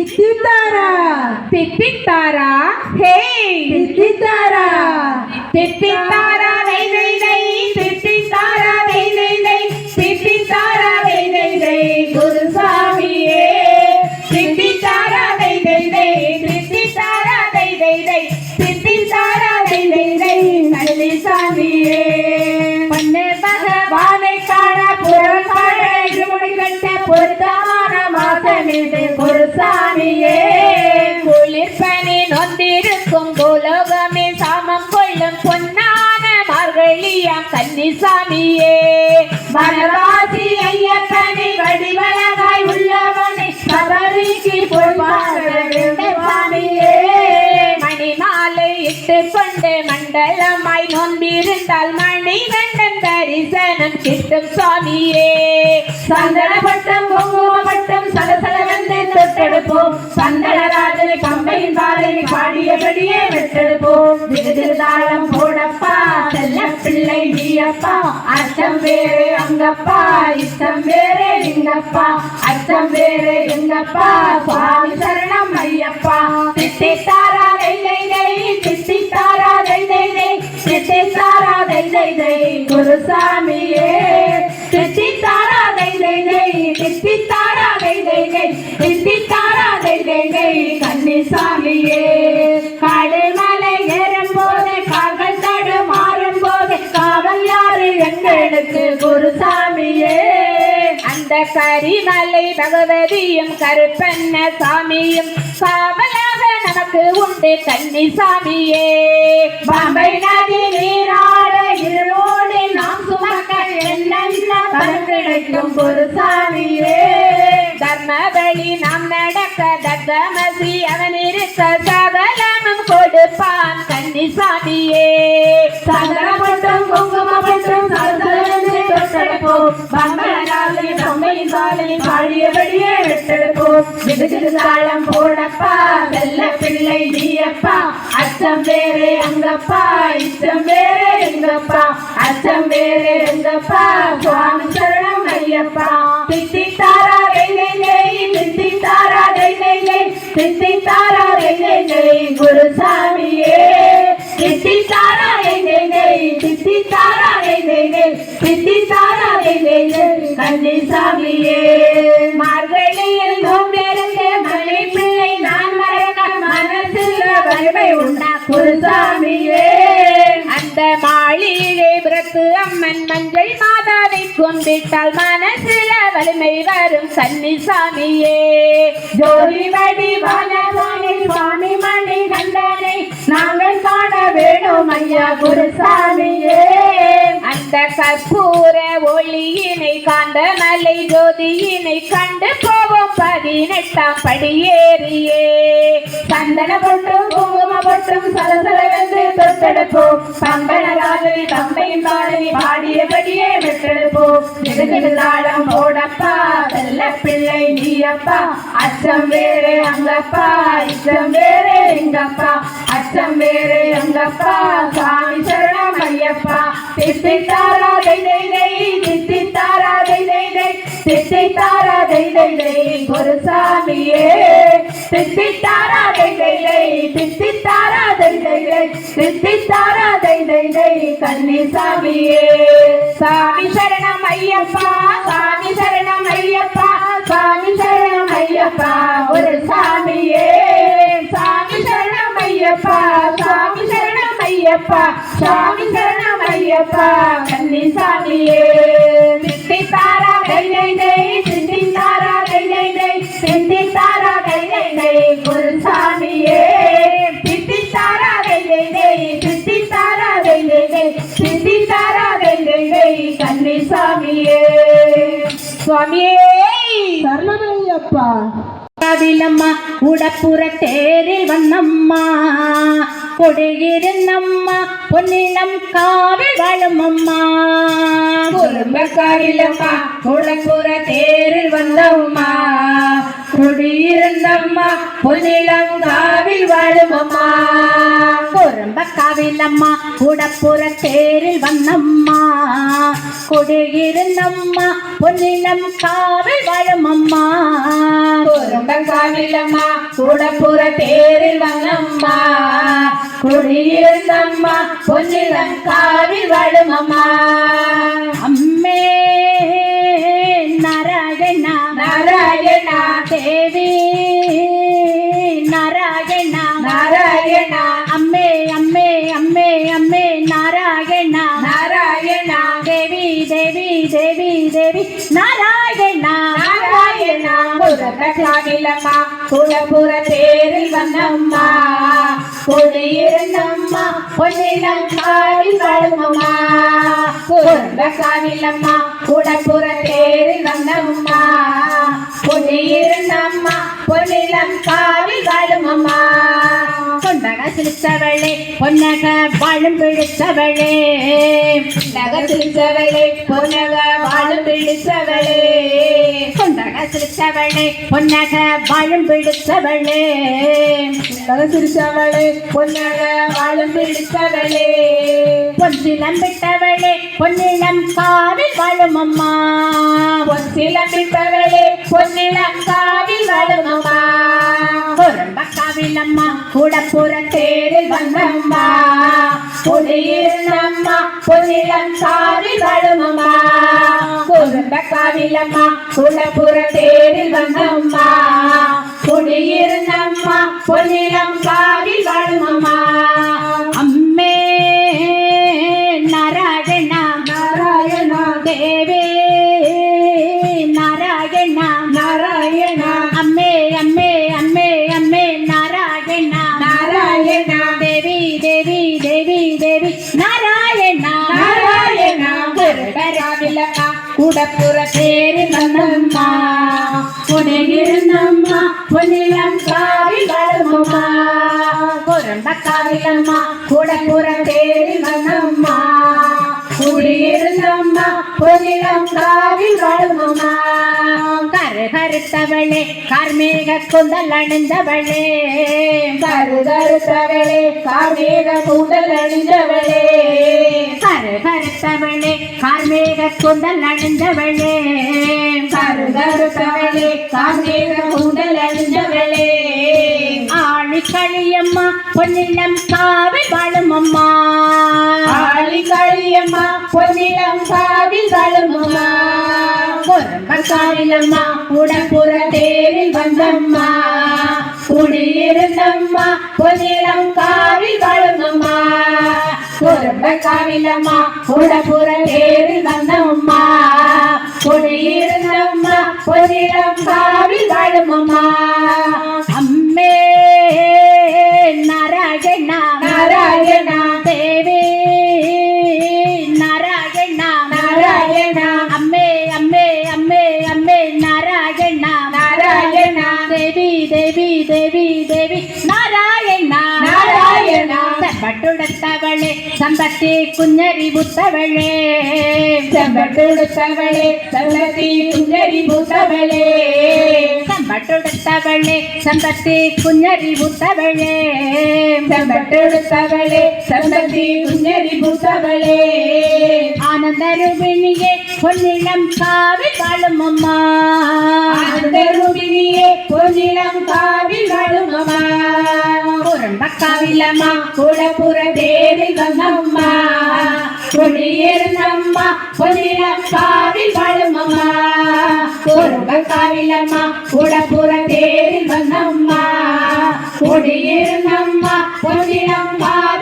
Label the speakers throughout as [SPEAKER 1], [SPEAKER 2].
[SPEAKER 1] ತಿತ್ತಿದ್ದಾರಾ ತಿತ್ತಿದ್ದಾರಾ ಹೇ ತಿತ್ತಿದ್ದಾರಾ ತಿತ್ತಿದ್ದಾರಾ கன்னிசாமியே வனவாசி ஐயப்பனை வடிவள கொண்டு மண்டலமாய் நொந்திருந்தால் மணிகண்டன் தரிசனம் கிட்டும் சுவாமியே. சந்தன பட்டம் குங்கும பட்டம் சலசல வந்து தொட்டெடுப்போம். சந்தனராஜனை கம்பையின் பாடலை பாடியபடியே வெட்டெடுப்போம். திருதாளம் போடப்பா செல்ல பிள்ளை நீயப்பா. அச்சம் வேறு அங்கப்பா இஷ்டம் வேறு எங்கப்பா. அச்சம் வேறு எங்கப்பா. கரிமலை பகவதியும் கருப்பண்ண சாமியும் காவலாக நமக்கு உண்டு கன்னிசாமியே பாம்பை நதி நீராட இருளோடு நாம் சுமக்க என்னென்ன பலன் கிடைக்கும் குருசாமியே தர்மபலி நாம் நடக்க தர்மசி அவன் இருக்க சகலமும் கொடுப்பான் கன்னிசாமியே சந்தனப்பட்டும் குங்குமப்பட்டும் சலசலவென்று தொட்டெடுப்போம் பம்பரராஜனை பொம்மையின் பாடலை பாடியபடியே வெட்டெடுப்போம் விடுகிடு தாளம் போடப்பா செல்ல பிள்ளை நீயப்பா. அச்சம் வேறே அங்கப்பா இச்சம் வேறே எங்கப்பா. அச்சம் வேறே எங்கப்பா சுவாமி சரணம் ஐயப்பா. தித்தி தாரா வெள்ளை தை தை தித்தி தாரா வெள்ளை தை தை தித்தி தாரா வெள்ளை தை குருசாமியே. தித்தி தாரா வெள்ளை தை தை தித்தி தாரா வெள்ளை தை தை தித்தி தாரா தை தை கன்னிசாமியே மார்கழியில் நோம்பிருந்த மலை பிள்ளை நான் மறக்க மனசில் வலிமை உண்டா? குருசாமியே அந்த மாளிகை பிறப்பு அம்மன் மஞ்சள் மாதாவை கொண்டிட்டால் மனசுல வலிமை வரும் கன்னிசாமியே ஜோதி வடிவான சுவாமி மணி கண்டனை நாங்கள் காண வேணும் ஐயா குருசாமியே அந்த கற்பூர ஒளியினை காந்த மலை ஜோதியினை கண்டு போவோம் பதினெட்டாம் படியேறியே சந்தன பொட்டும் குங்கும பொட்டும் சலசலவென்று தொட்டெடுப்போம். பம்பனராஜனை தம்பையின் பாடலை பாடியபடியே வெட்டெடுப்போம். நெடுநெடு ஓடப்பா செல்ல பிள்ளை நீயப்பா. அச்சம் வேறு அங்கப்பா இச்சம் வேறு எங்கப்பா. அச்சம் வேறு எங்கப்பா சாமி சரணம் ஐயப்பா. திட்டி தாரா தை தை தை திட்டி தாரா தை தை தை திட்டி தாரா தை தை தை குருசாமியே திட்டி தாரா தை தை தை திட்டி தாரா தை தை தை திட்டி தாரா தை தை தை கன்னிசாமியே சாமி சரணம் ஐயப்பா சாமி சரணம் ஐயப்பா சாமி சரணம் ஐயப்பா ஒரு சாமியே சாமி ஐயப்பா சாமி சரணம் ஐயப்பா சாமி சரணம் ஐயப்பா கன்னிசாமியே திட்டி தாரா தை தை தை தாரா தை தை தை தாரா தை தை தை குருசாமியே திட்டி தாரா தை தை தை தாரா தை தை தை தாரா தை தை சுவாமியே
[SPEAKER 2] சரணமையப்பா
[SPEAKER 1] காவிலம்மா உடப்புற தேரில் வண்ணம்மா கொடியிருந்தம்மா பொன்னிலம் காவில் வாழும் அம்மா குடும்ப காவிலம்மா உடப்புற தேரில் வந்தம்மா. குடியிருந்தம்மா பொன்னிலம் காவில் வாழும் அம்மா
[SPEAKER 3] குறும்பக்காவில் அம்மா கூடப்புற தேரில் வந்தம்மா. குடியிருந்தம்மா பொன்னிலம் காவில் வாழும் அம்மா
[SPEAKER 1] வரவில்லம்மா அம்மா கூடப்புற தேரில் வந்தம்மா. குடியிருந்தம்மா. பொன்னிலம் காவில் வாழும் அம்மா. புறக்காவிலம்மா தேரில் வந்தம்மா குடியிருந்தம்மா பொன்னிலம் காவில் வாழுமம்மா புறக்காவிலம்மா குலபுர தேரில் வந்தம்மா. குடியிருந்தம்மா பொன்னிலம் காவில் வாழுமம்மா
[SPEAKER 3] கொண்டக பொன்னக வாழும் பிடித்தவளே
[SPEAKER 1] நகசிரிச்சவளே பொன்னக வாழும் பிடிச்சவளே.
[SPEAKER 3] கொண்டக பொன்னக வாழும் பிடித்தவளே
[SPEAKER 1] நகசிரிச்சவளே பொன்னக வாழும் பிடிச்சவளே.
[SPEAKER 3] பொன்சிலம் விட்டவளே பொன்னிலம் காவில் வாழும் அம்மா.
[SPEAKER 1] பொன்சிலம்பிட்டவளே பொன்னிலம் காவில் வாழும் வாழுமம்மா
[SPEAKER 3] பொரும்பக்காவில் அம்மா கூட
[SPEAKER 1] தேரில் பொன்னிலம் காவில் வாழுமம்மா குடும்ப காவிலம்மா குலப்புற தேரில் வந்தம்மா. குடியிருந்தம்மா பொன்னிலம் காவில் வாழுமம்மா பெருகராவிலம்மா குடப்புற தேரில் வந்தம்மா குடியிருந்தம்மா பொன்னிலம் காவில் வாழுமம்மா கூட குடப்புற தேரில் வந்தம்மா குடியிருந்தம்மா பொன்னிலம் காவில் வாழுமம்மா
[SPEAKER 3] கரு கருத்தவளே கார்மேக குந்தல் அணிந்தவளே.
[SPEAKER 1] கருதருத்தவளே கார்மேக கூந்தல் அணிந்தவளே.
[SPEAKER 3] கரு கருத்தவளே கார்மேக குந்தல் அணிந்தவளே.
[SPEAKER 1] கருதருத்தவளே கார்மேக கூந்தல் அணிந்தவளே.
[SPEAKER 3] ஆளி பொன்னிலம் காவில் வாழும் அம்மா.
[SPEAKER 1] ஆளி காவில் வாழுமம்மா பொறுமக்காவிலம்மா உடம்புற தேரில் வந்தம்மா. குடியிருந்தம்மா பொன்னிலம் காவில் வழுங்கம்மா. குடும்ப காவிலம்மா உடம்புற தேரில் வந்தம்மா. குடியிருந்தம்மா பொன்னிலம் காவில் வாழுமம்மா
[SPEAKER 3] அம்மே நாராயணா
[SPEAKER 1] நாராயணா
[SPEAKER 3] தே തള്ളത്തി
[SPEAKER 1] കുഞ്ഞരിപുത്തവളേ സമ്പട്ടുടുത്തവളെ തള്ളത്തി കുഞ്ഞരിപുത്തവളേ
[SPEAKER 3] സമ്പട്ടുടുത്തവളെ സമ്പത്തി കുഞ്ഞരിപുത്തവളേ സമ്പട്ടുടുത്തവളെ സമ്പത്തി കുഞ്ഞരിപുത്തവളേ
[SPEAKER 1] ആനന്ദരൂപിണിയെ പൊന്നിളം കാവിൽ വാഴും അമ്മ.
[SPEAKER 3] குறும்பக்காவிலம்மா
[SPEAKER 1] தேவி தேரில் வந்தம்மா குடியிருந்தம்மா பொன்னிலம் காவில் வளமம்மா குடும்ப காவிலம்மா குடப்புற தேவி வந்தம்மா குடியிருந்தம்மா பொன்னிலம் காவில்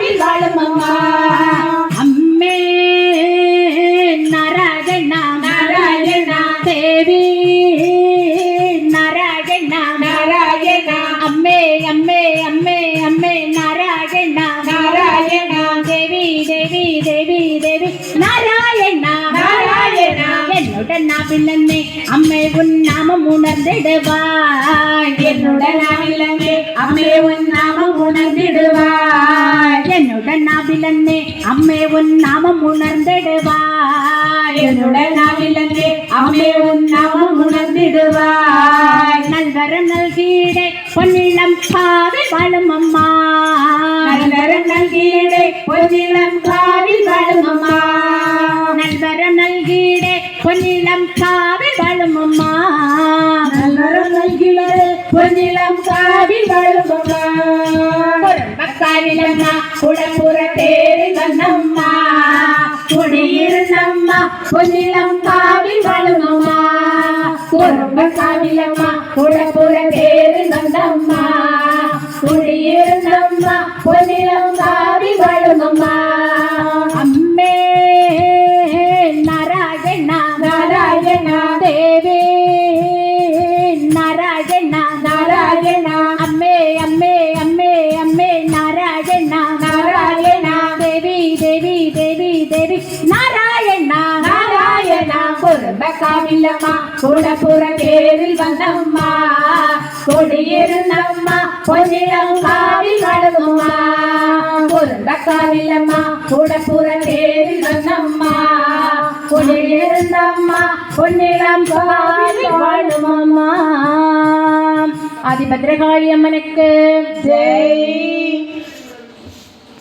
[SPEAKER 3] உணர்ந்திடுவாய்.
[SPEAKER 1] என்னுடன் அவிலன்னே அம்மே உன் நாமம் உணர்ந்திடுவாய்.
[SPEAKER 3] என்னுடன் அவிலன்னே அம்மே உன் நாமம் உணர்ந்திடுவாய்.
[SPEAKER 1] என்னுடன் அவிலன்னே அம்மே உன் நாமம் உணர்ந்திடுவாய்.
[SPEAKER 3] நல்வரம்
[SPEAKER 1] நல்கீடே பொன்னிலம் பாவை வாழும் அம்மா.
[SPEAKER 3] நல்வரம் நல்கீடே பொன்னிலம்
[SPEAKER 1] பொன்னிலம் காவில் வழுவமா
[SPEAKER 3] மக்காவிலம்மா
[SPEAKER 1] குடப்புற தேரி வந்தம்மா. குடியிருந்தம்மா பொன்னிலம் காவில் வழுவமா குடும்ப காவிலம்மா குடப்புற தேரி வந்தம்மா. குடியிருந்தம்மா பொன்னிலம் காவில் வழுவமா மறக்காமில்லம்மா கூட புற பேரில் வந்தம்மா. கொடியிருந்தம்மா கொஞ்சம் காவில் வளருமா பொருந்தக்காவில்லம்மா கூட புற பேரில் வந்தம்மா. கொடியிருந்தம்மா பொன்னிடம் காவில்
[SPEAKER 3] வாழுமம்மா. ஆதிபத்ரகாளி அம்மனுக்கு
[SPEAKER 1] ஜெய்.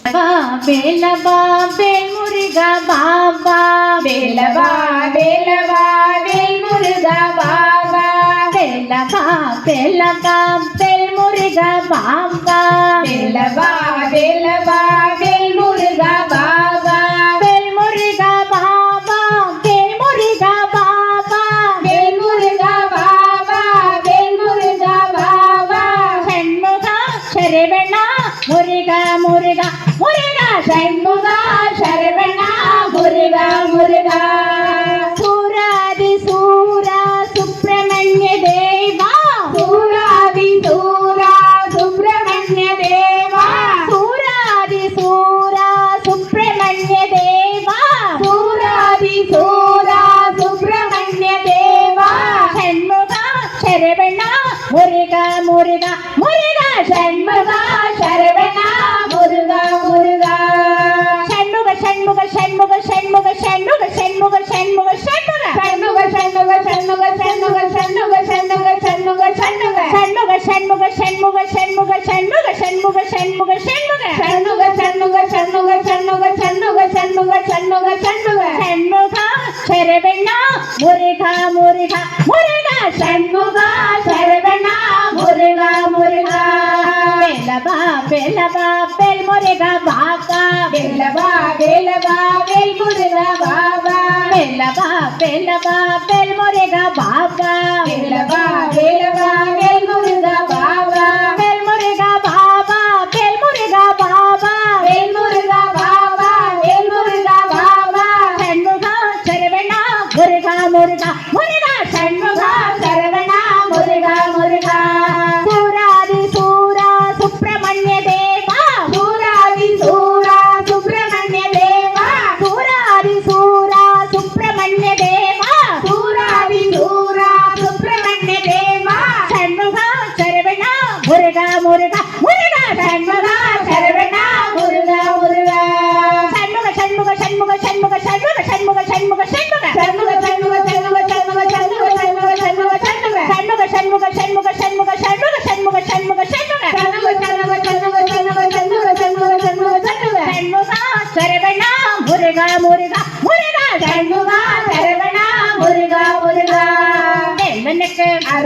[SPEAKER 3] ಬೇಲವಾ ಬೇಲ್ ಮುರುಗ ಬಾಬಾ ಬೇಲವಾ ಬೇಲವಾ ಬೇಲ್
[SPEAKER 1] ಮುರುಗ ಬಾಬಾ ಬೇಲವಾ ಬೇಲವಾ ಬೇಲ್ ಮುರುಗ ಬಾಬಾ ಬೇಲವಾ
[SPEAKER 3] ಬೇಲವಾ ಬೇಲ್ మురిగా మురిగా మురిగా షణ్ముగా శరవణ మురిగా
[SPEAKER 1] మురిగా బెల్లబా బెల్లబా బెల్ మురిగా బాకా బెల్లబా బెల్లబా
[SPEAKER 3] బెల్ మురిగా బాబా బెల్లబా బెల్లబా
[SPEAKER 1] బెల్ మురిగా బాబా బెల్లబా
[SPEAKER 3] బెల్లబా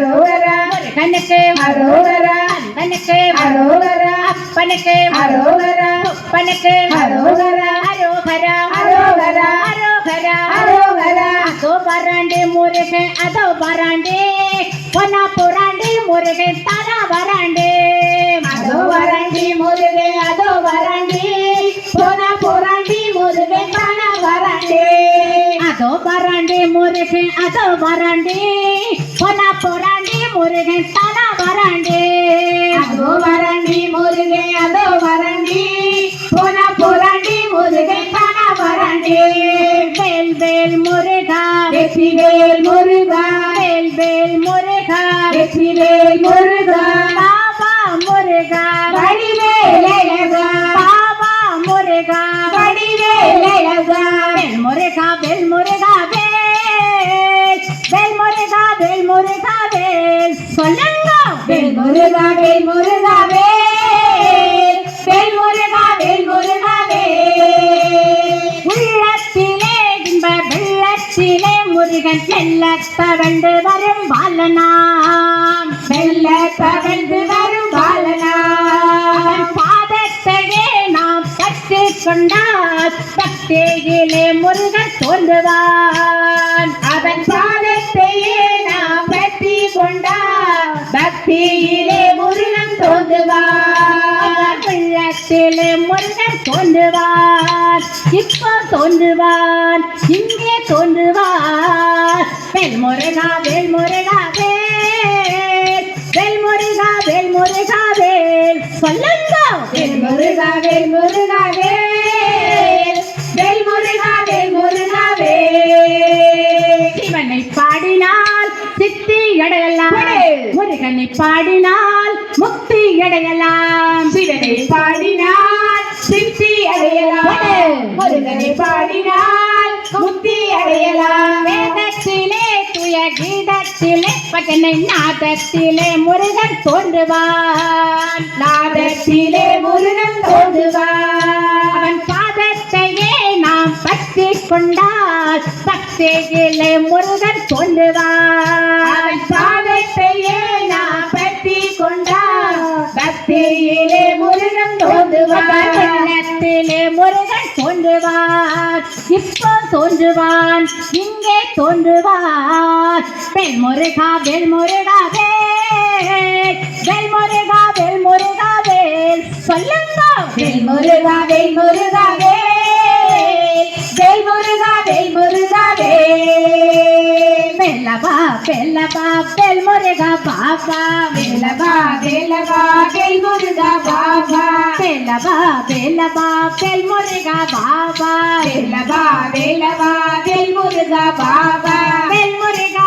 [SPEAKER 1] அரோகரா
[SPEAKER 3] கண்ணுக்கு
[SPEAKER 1] அரோகரா
[SPEAKER 3] கண்ணுக்கு
[SPEAKER 1] அரோகரா
[SPEAKER 3] அப்பனுக்கு
[SPEAKER 1] அரோகரா
[SPEAKER 3] அப்பனுக்கு
[SPEAKER 1] அரோகரா
[SPEAKER 3] அரோகரா
[SPEAKER 1] அரோகரா
[SPEAKER 3] அரோகரா
[SPEAKER 1] அரோகரா.
[SPEAKER 3] அதோ பராண்டி முருகன் அதோ பராண்டி பொன்னா புராண்டி முருகன் தானா வராண்டி.
[SPEAKER 1] அதோ வராண்டி
[SPEAKER 3] முருகன் அதோ வராண்டி பொன்னா புராண்டி முருகன் தானா வராண்டி.
[SPEAKER 1] அதோ பராண்டி முருகன் அதோ வராண்டி பொன்னா
[SPEAKER 3] புரா ஒரு கெட்டா முருகன் செல்ல தவழ்ந்து வரும் பாலனாம்.
[SPEAKER 1] செல்ல தவழ்ந்து வரும்
[SPEAKER 3] பாலனாம். பாதத்தையே நாம் கற்று கொண்டார். பக்தியிலே முருகன் தோன்றுவான்
[SPEAKER 1] அவன் பாதத்தையே நாம் பற்றி கொண்டார். பக்தியிலே முருகன் தோன்றுவான்
[SPEAKER 3] உலகத்திலே முருகன் தோன்றுவார் இப்போ தோன்றுவார் இங்கே தோன்றுவார். வெல்முருகா வெல்முருகாவே வெல்முருகா வெல்முருகாவே சொல்லுங்க.
[SPEAKER 1] வெல்முருகா வெல்முருகாவே வெல்முருகா வெல்முருகாவே
[SPEAKER 3] சிவனை பாடினால் சித்தி அடையலாம் முருகனை பாடினால் முக்தி அடையலாம்
[SPEAKER 1] சிவனை பாடினால் சித்தி அடையலாம். முருகனை பாடினால் முக்தி அடையலாம்.
[SPEAKER 3] வேதத்திலே துய கீதத்திலே பட்டனை நாதத்திலே முருகன் தோன்றுவான்.
[SPEAKER 1] நாதத்திலே முருகன் தோன்றுவார்
[SPEAKER 3] அவன் பாதத்தையே நாம் பற்றி கொண்டால் பக்தியிலே முருகன் தோன்றுவான்.
[SPEAKER 1] அவன் பாதத்தையே கோயிலே முருகன் தோன்றுவார்
[SPEAKER 3] இப்போ தோன்றுவான் இங்கே தோன்றுவார் பெண் முருகா வெள் முருகாவே வெள் முருகா வெள் முருகாவே சொல்லுங்க
[SPEAKER 1] வெள் முருகா வெள் முருகாவே வெள் முருகா வெள் முருகாவே
[SPEAKER 3] வெள்ளபா வெள்ளபா வெள் முருகா பாப்பா
[SPEAKER 1] வெள்ளபா வெள்ளபா வெள் முருகா బా బేల బా బెల్ మురుగా బాబా.
[SPEAKER 3] బేల బా బేల బా బెల్
[SPEAKER 1] మురుగా బాబా. బెల్ మురుగా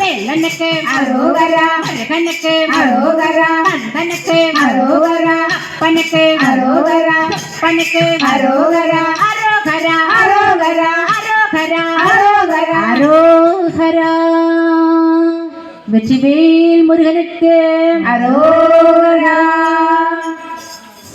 [SPEAKER 3] வேலனுக்கு
[SPEAKER 1] அரோகரா.
[SPEAKER 3] முருகனுக்கு
[SPEAKER 1] அரோகரா.
[SPEAKER 3] கந்தனுக்கு
[SPEAKER 1] அரோகரா.
[SPEAKER 3] பனுக்கு
[SPEAKER 1] அரோகரா.
[SPEAKER 3] பனுக்கு
[SPEAKER 1] அரோகரா.
[SPEAKER 3] அரோகரா.
[SPEAKER 1] அரோகரா.
[SPEAKER 3] அரோகரா.
[SPEAKER 1] அரோகரா.
[SPEAKER 3] அரோகரா. வெற்றிவேல் முருகனுக்கு.
[SPEAKER 1] அரோகரா.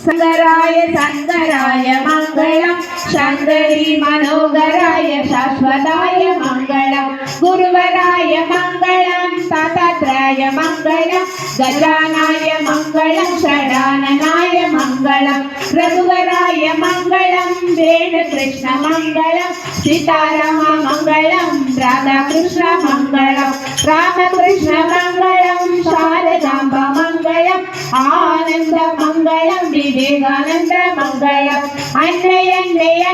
[SPEAKER 1] ശങ്കരായ ശങ്കരായ മംഗളം. ശങ്കരി മനോഹരായ ശാശ്വതായ മംഗളം. ഗുരുവരായ മംഗളം തതത്രായ മംഗളം. ഗജാനായ മംഗളം ഷടാനനായ മംഗളം. രഘുവരായ മംഗളം വേണകൃഷ്ണ മംഗളം. സീതാരാമ മംഗളം രാധാകൃഷ്ണ മംഗളം. രാമകൃഷ്ണ മംഗളം விவேகானந்த மங்களம் அன்னை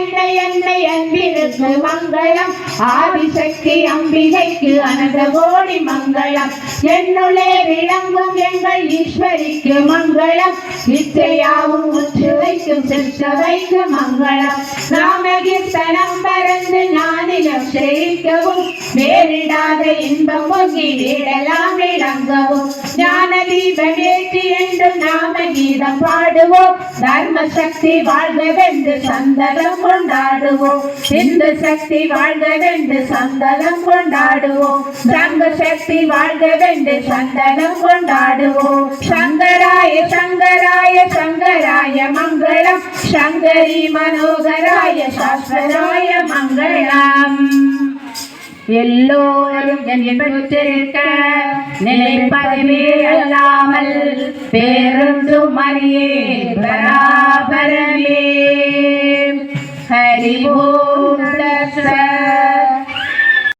[SPEAKER 1] அன்னை அன்னை அன்னை அன்பிற்கு மங்களம் ஆதிசக்தி அம்பிகைக்கு அனந்த கோடி மங்களம். என்னுள்ளே விளங்கும் எங்கள் ஈஸ்வரிக்கு மங்களம். இச்சையாவும் உற்று வைக்கும் சென்றவைக்கு மங்களம் நாமகீர்த்தனம் பறந்து ஞானிலம் செழிக்கவும். வேறிடாத இன்பம் பொங்கி வீடெல்லாம் விளங்கவும். ஞான தீபம் ஏற்றி என்றும் நாம கீதம் பாடுவோம். தர்ம சக்தி வாழ்கவென்று சந்தனம். கொண்டாடுவோம். இந்து சக்தி வாழ்கவென்று சந்தனம் கொண்டாடுவோம். சங்க சக்தி வாழ்கவென்று சந்தனம் கொண்டாடுவோம். சங்கராய சங்கராய சங்கராய மங்களம். சங்கரி மனோகராய சாஸ்வராய மங்களம். எல்லோரும் என்பற்றிருக்க நினைப்பதுவே அல்லாமல் பேருந்து அறியே பராபரமே हरि ओम तत्सत्